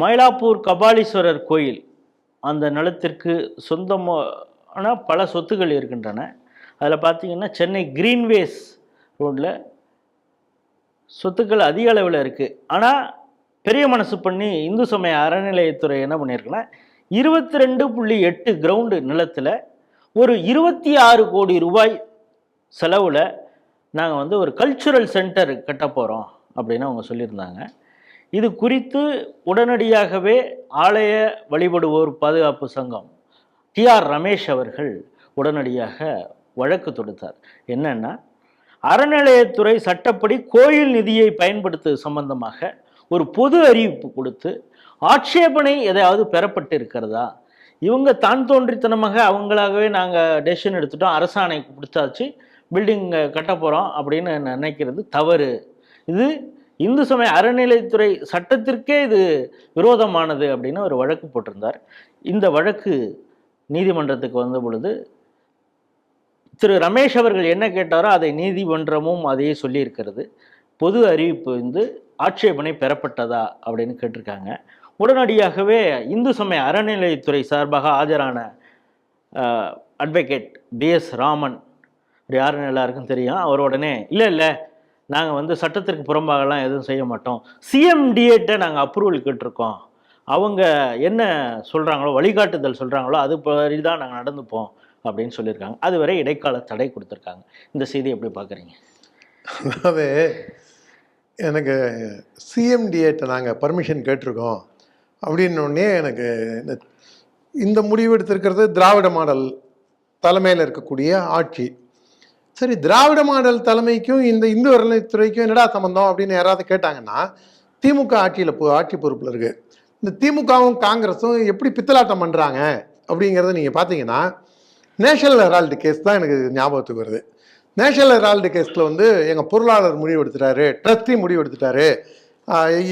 மயிலாப்பூர் கபாலீஸ்வரர் கோயில் அந்த நிலத்திற்கு சொந்தமான பல சொத்துக்கள் இருக்கின்றன. அதில் பார்த்தீங்கன்னா சென்னை கிரீன்வேஸ் ரோட்டில் சொத்துக்கள் அதிக அளவில் இருக்குது ஆனால் பெரிய மனசு பண்ணி இந்து சமய அறநிலையத்துறை என்ன பண்ணியிருக்குன்னா இருபத்தி ரெண்டு புள்ளி எட்டு கிரவுண்டு நிலத்தில் ஒரு இருபத்தி ஆறு கோடி ரூபாய் செலவில் நாங்கள் வந்து ஒரு கல்ச்சுரல் சென்டர் கட்ட போகிறோம் அப்படின்னு அவங்க சொல்லியிருந்தாங்க. இது குறித்து உடனடியாகவே ஆலய வழிபடுவோர் பாதுகாப்பு சங்கம் டிஆர் ரமேஷ் அவர்கள் உடனடியாக வழக்கு தொடுத்தார். என்னன்னா அறநிலையத்துறை சட்டப்படி கோயில் நிதியை பயன்படுத்து சம்பந்தமாக ஒரு பொது அறிவிப்பு கொடுத்து ஆட்சேபனை எதையாவது பெறப்பட்டு இருக்கிறதா இவங்க தான் தோன்றித்தனமாக அவங்களாகவே நாங்கள் டெசிஷன் எடுத்துட்டோம். அரசாணை கொடுத்தாச்சு. பில்டிங் கட்ட போகிறோம் அப்படின்னு நினைக்கிறது தவறு. இது இந்து சமய அறநிலைத்துறை சட்டத்திற்கே இது விரோதமானது அப்படின்னு ஒரு வழக்கு போட்டிருந்தார். இந்த வழக்கு நீதிமன்றத்துக்கு வந்த பொழுது திரு ரமேஷ் அவர்கள் என்ன கேட்டாரோ அதை நீதிமன்றமும் அதையே சொல்லியிருக்கிறது. பொது அறிவிப்பு வந்து ஆட்சேபனை பெறப்பட்டதா அப்படின்னு கேட்டிருக்காங்க. உடனடியாகவே இந்து சமய அறநிலையத்துறை சார்பாக ஆஜரான அட்வொகேட் பிஎஸ் ராமன். யாருன்னு எல்லாருக்கும் தெரியும். அவர் உடனே இல்லை இல்லை நாங்கள் வந்து சட்டத்திற்கு புறம்பாகலாம் எதுவும் செய்ய மாட்டோம். சிஎம்டிஏட்டை நாங்கள் அப்ரூவல் கேட்டிருக்கோம். அவங்க என்ன சொல்கிறாங்களோ வழிகாட்டுதல் சொல்கிறாங்களோ அது படி தான் நாங்கள் நடந்துப்போம் அப்படின்னு சொல்லியிருக்காங்க. அதுவரை இடைக்கால தடை கொடுத்துருக்காங்க. இந்த செய்தி எப்படி பார்க்குறீங்க? அதாவது எனக்கு சிஎம்டிஏட்டை நாங்கள் பர்மிஷன் கேட்டிருக்கோம். அப்படின்னோடனே எனக்கு இந்த- இந்த முடிவு எடுத்திருக்கிறது திராவிட மாடல் தலைமையில் இருக்கக்கூடிய ஆட்சி. சரி திராவிட மாடல் தலைமைக்கும் இந்த இந்து அறநிலைத்துறைக்கும் என்னடா சம்பந்தம் அப்படின்னு யாராவது கேட்டாங்கன்னா திமுக ஆட்சியில் ஆட்சி பொறுப்பில் இருக்கு. இந்த திமுகவும் காங்கிரஸும் எப்படி பித்தலாட்டம் பண்ணுறாங்க அப்படிங்கிறத நீங்கள் பார்த்தீங்கன்னா நேஷனல் ஹெரால்டு கேஸ் தான் எனக்கு ஞாபகத்துக்கு வருது. நேஷனல் ஹெரால்டு கேஸில் வந்து எங்கள் பொருளாளர் முடிவு எடுத்துட்டாரு ட்ரஸ்டி முடிவு எடுத்துட்டாரு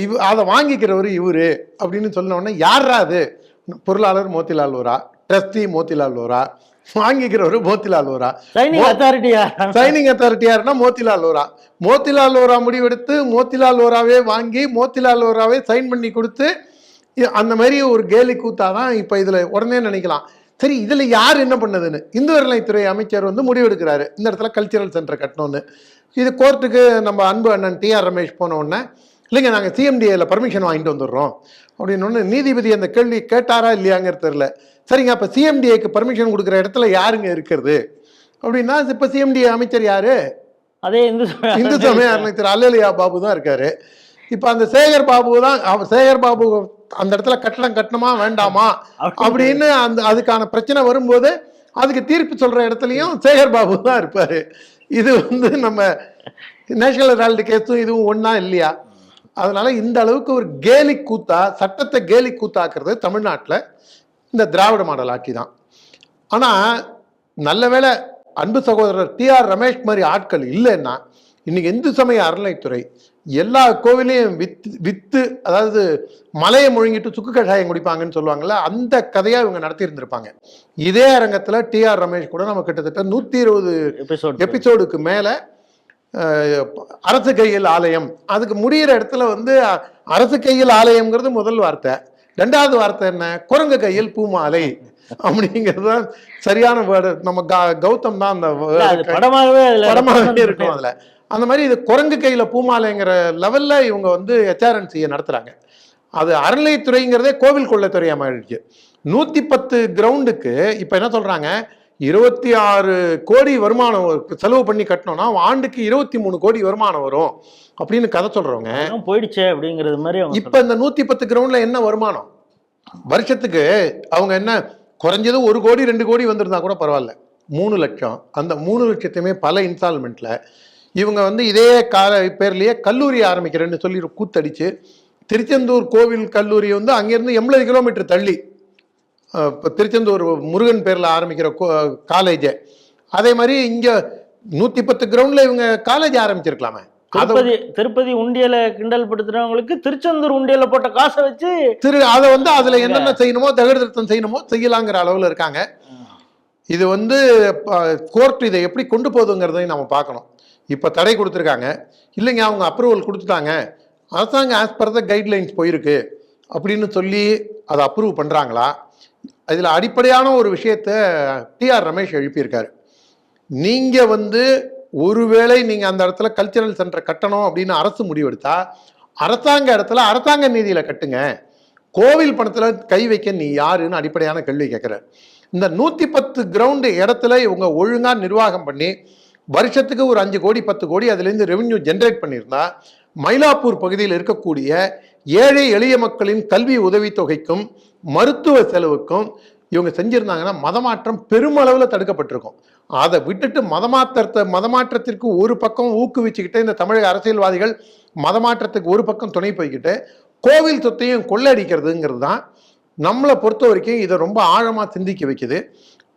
இவ் அதை வாங்கிக்கிறவர் இவர் அப்படின்னு சொன்ன உடனே யாரா அது? பொருளாளர் மோத்திலால் ஓரா ட்ரஸ்டி மோத்திலால் ஓரா வாங்கிக்கிறவர் மோத்திலால் ஓரா சைனிங் அத்தாரிட்டியா சைனிங் அத்தாரிட்டி யாருன்னா மோத்திலால் ஓரா மோத்திலால் ஓரா முடிவெடுத்து மோத்திலால் ஓராவே வாங்கி மோத்திலால் ஓராவே சைன் பண்ணி கொடுத்து அந்த மாதிரி ஒரு கேலி கூத்தா தான் இப்போ இதில் உடனே நினைக்கலாம். சரி இதில் யார் என்ன பண்ணதுன்னு? இந்து அறநிலைத்துறை அமைச்சர் வந்து முடிவெடுக்கிறாரு. இந்த இடத்துல கல்ச்சரல் சென்டர் கட்டணும்னு. இது கோர்ட்டுக்கு நம்ம அன்பு அண்ணன் டிஆர் ரமேஷ் போன உடனே இல்லைங்க நாங்கள் சிஎம்டிஏல பர்மிஷன் வாங்கிட்டு வந்துடுறோம். அப்படின்னு ஒன்று நீதிபதி அந்த கேள்வி கேட்டாரா இல்லையாங்கிறது தெரில சரிங்க அப்போ சிஎம்டிஏக்கு பர்மிஷன் கொடுக்குற இடத்துல யாருங்க இருக்கிறது? அப்படின்னா இப்போ சிஎம்டிஏ அமைச்சர் யாரு? அதே இந்து இந்து சமய அறநிலையத்துறை அல்லலியா பாபு தான் இருக்காரு. இப்போ அந்த சேகர் பாபு தான் சேகர் பாபு அந்த இடத்துல கட்டணம் கட்டணுமா வேண்டாமா? அப்படின்னு அந்த அதுக்கான பிரச்சனை வரும்போது அதுக்கு தீர்ப்பு சொல்ற இடத்துலையும் சேகர் பாபு தான் இருப்பாரு. இது வந்து நம்ம நேஷனல் ஹெரால்டு கேஸும் இதுவும் ஒண்ணா இல்லையா? அதனால இந்த அளவுக்கு ஒரு கேலி கூத்தா சட்டத்தை கேலி கூத்தாக்குறது தமிழ்நாட்டில். இந்த திராவிட மாடல் ஆட்சி தான். ஆனால் நல்ல வேளை அன்பு சகோதரர் டிஆர் ரமேஷ் மாதிரி ஆட்கள் இல்லைன்னா இன்னைக்கு இந்து சமய அறநிலைத்துறை எல்லா கோவிலையும் வித்து வித்து அதாவது மலையை முழுங்கிட்டு சுக்கு கஷாயம் குடிப்பாங்கன்னு சொல்லுவாங்கல்ல அந்த கதையா இவங்க நடத்தி இருந்திருப்பாங்க இதே அரங்கத்துல டிஆர் ரமேஷ் கூட நம்ம கிட்டத்தட்ட நூத்தி இருபது எபிசோட் எபிசோடுக்கு மேல அரசு கையில் ஆலயம். அதுக்கு முடியிற இடத்துல வந்து அரசு கையில் ஆலயம்ங்கிறது முதல் வார்த்தை. ரெண்டாவது வார்த்தை என்ன? குரங்கு கையில் பூமாலை. அப்படிங்கிறது தான் சரியான வேர்டு நம்ம கௌதம் தான் அந்த படமாகவே அதுல படமாகவே இருக்கும் அதுல. அந்த மாதிரி இது குரங்கு கையில பூமாலைங்கிற லெவல்ல இவங்க வந்து ஹெச்ஆர்என்சியை நடத்துறாங்க. அது அறநிலையத்துறைங்கிறதே கோவில் கொள்ளைத்துறையா மாறிடுச்சு. நூத்தி பத்து கிரவுண்டுக்கு இப்ப என்ன சொல்றாங்க? இருபத்தி ஆறு கோடி வருமானம் வரும். செலவு பண்ணி கட்டணும்னா ஆண்டுக்கு இருபத்தி மூணு கோடி வருமானம் வரும் அப்படின்னு கதை சொல்றவங்க. போயிடுச்சே அப்படிங்கிறது மாதிரி இப்ப இந்த நூத்தி பத்து கிரவுண்ட்ல என்ன வருமானம்? வருஷத்துக்கு அவங்க என்ன குறைஞ்சது ஒரு கோடி ரெண்டு கோடி வந்திருந்தா கூட பரவாயில்ல. மூணு லட்சம். அந்த மூணு லட்சத்தையுமே பல இன்ஸ்டால்மெண்ட்ல இவங்க வந்து இதே கால பேர்லயே கல்லூரி ஆரம்பிக்கிறேன்னு சொல்லி கூத்தடிச்சு திருச்செந்தூர் கோவில் கல்லூரி வந்து அங்கேருந்து எண்பது கிலோமீட்டர் தள்ளி இப்ப திருச்செந்தூர் முருகன் பேர்ல ஆரம்பிக்கிற காலேஜை அதே மாதிரி இங்க நூத்தி பத்து கிரவுண்ட்ல இவங்க காலேஜ் ஆரம்பிச்சிருக்கலாமே. அதை திருப்பதி திருப்பதி உண்டியல கிண்டல் படுத்துறவங்களுக்கு திருச்செந்தூர் உண்டியல போட்ட காசை வச்சு திரு அதை வந்து அதுல என்னென்ன செய்யணுமோ தகடு திருத்தம் செய்யணுமோ செய்யலாங்கிற அளவுல இருக்காங்க. இது வந்து கோர்ட் இதை எப்படி கொண்டு போகுதுங்கிறதையும் நம்ம பார்க்கணும். இப்போ தடை கொடுத்துருக்காங்க. இல்லைங்க அவங்க அப்ரூவல் கொடுத்துட்டாங்க. அரசாங்கம் ஆஸ் பர் த கைட்லைன்ஸ் போயிருக்கு. அப்படின்னு சொல்லி அதை அப்ரூவ் பண்ணுறாங்களா இதில் அடிப்படையான ஒரு விஷயத்த டிஆர் ரமேஷ் எழுப்பியிருக்காரு. நீங்கள் வந்து ஒருவேளை நீங்கள் அந்த இடத்துல கல்ச்சரல் சென்டர் கட்டணும் அப்படின்னு அரசு முடிவெடுத்தா அரசாங்க இடத்துல அரசாங்க நீதியில் கட்டுங்க. கோவில் பணத்தில் கை வைக்க நீ யாருன்னு அடிப்படையான கேள்வி கேட்குறாரு. இந்த நூற்றி பத்து கிரவுண்டு இடத்துல இவங்க ஒழுங்காக நிர்வாகம் பண்ணி வருஷத்துக்கு ஒரு அஞ்சு கோடி பத்து கோடி அதுலேருந்து ரெவென்யூ ஜென்ரேட் பண்ணியிருந்தா மயிலாப்பூர் பகுதியில் இருக்கக்கூடிய ஏழை எளிய மக்களின் கல்வி உதவித்தொகைக்கும் மருத்துவ செலவுக்கும் இவங்க செஞ்சுருந்தாங்கன்னா மதமாற்றம் பெருமளவில் தடுக்கப்பட்டிருக்கும். அதை விட்டுட்டு மதமாற்றத்தை மதமாற்றத்திற்கு ஒரு பக்கம் ஊக்குவிச்சுக்கிட்டு இந்த தமிழக அரசியல்வாதிகள் மதமாற்றத்துக்கு ஒரு பக்கம் துணை போய்கிட்டு கோவில் சொத்தையும் கொள்ளடிக்கிறதுங்கிறது தான் நம்மளை பொறுத்த வரைக்கும் இதை ரொம்ப ஆழமாக சிந்திக்க வைக்குது.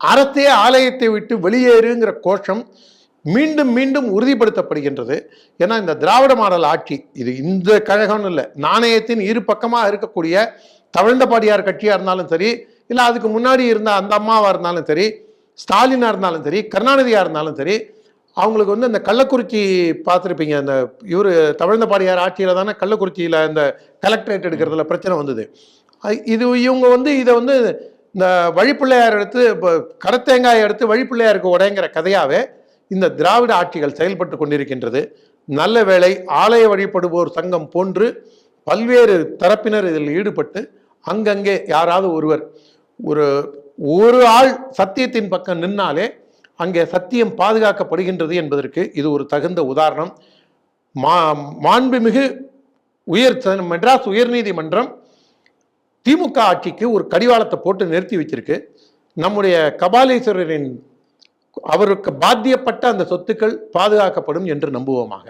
அறத்தே ஆலயத்தை விட்டு வெளியேறுங்கிற கோஷம் மீண்டும் மீண்டும் உறுதிப்படுத்தப்படுகின்றது. ஏன்னா இந்த திராவிட மாடல் ஆட்சி இது இந்த கழகம்னு இல்லை நாணயத்தின் இரு பக்கமாக இருக்கக்கூடிய தவழ்ந்தபாடியார் கட்சியாக இருந்தாலும் சரி இல்லை அதுக்கு முன்னாடி இருந்த அந்த அம்மாவாக இருந்தாலும் சரி ஸ்டாலினாக இருந்தாலும் சரி கருணாநிதியாக இருந்தாலும் சரி அவங்களுக்கு வந்து அந்த கள்ளக்குறிச்சி பார்த்துருப்பீங்க அந்த இவர் தவழ்ந்தபாடியார் ஆட்சியில் தானே கள்ளக்குறிச்சியில் இந்த கலெக்டரேட் எடுக்கிறதுல பிரச்சனை வந்தது. இது இவங்க வந்து இதை வந்து இந்த வழிப்பிள்ளையார் எடுத்து இப்போ கடத்தேங்காய் எடுத்து வழிப்பிள்ளையாருக்கு உடைங்கிற கதையாகவே இந்த திராவிட ஆட்சிகள் செயல்பட்டு கொண்டிருக்கின்றது. நல்ல வேளை ஆலய வழிபடுவோர் சங்கம் போன்று பல்வேறு தரப்பினர் இதில் ஈடுபட்டு அங்கங்கே யாராவது ஒருவர் ஒரு ஒரு ஆள் சத்தியத்தின் பக்கம் நின்னாலே அங்கே சத்தியம் பாதுகாக்கப்படுகின்றது என்பதற்கு இது ஒரு தகுந்த உதாரணம். மா மாண்புமிகு உயர் ச- மெட்ராஸ் உயர்நீதிமன்றம் திமுக ஆட்சிக்கு ஒரு கடிவாளத்தை போட்டு நிறுத்தி வச்சிருக்கு. நம்முடைய கபாலீஸ்வரரின் அவருக்கு பாத்தியப்பட்ட அந்த சொத்துக்கள் பாதுகாக்கப்படும் என்று நம்புவோமாக.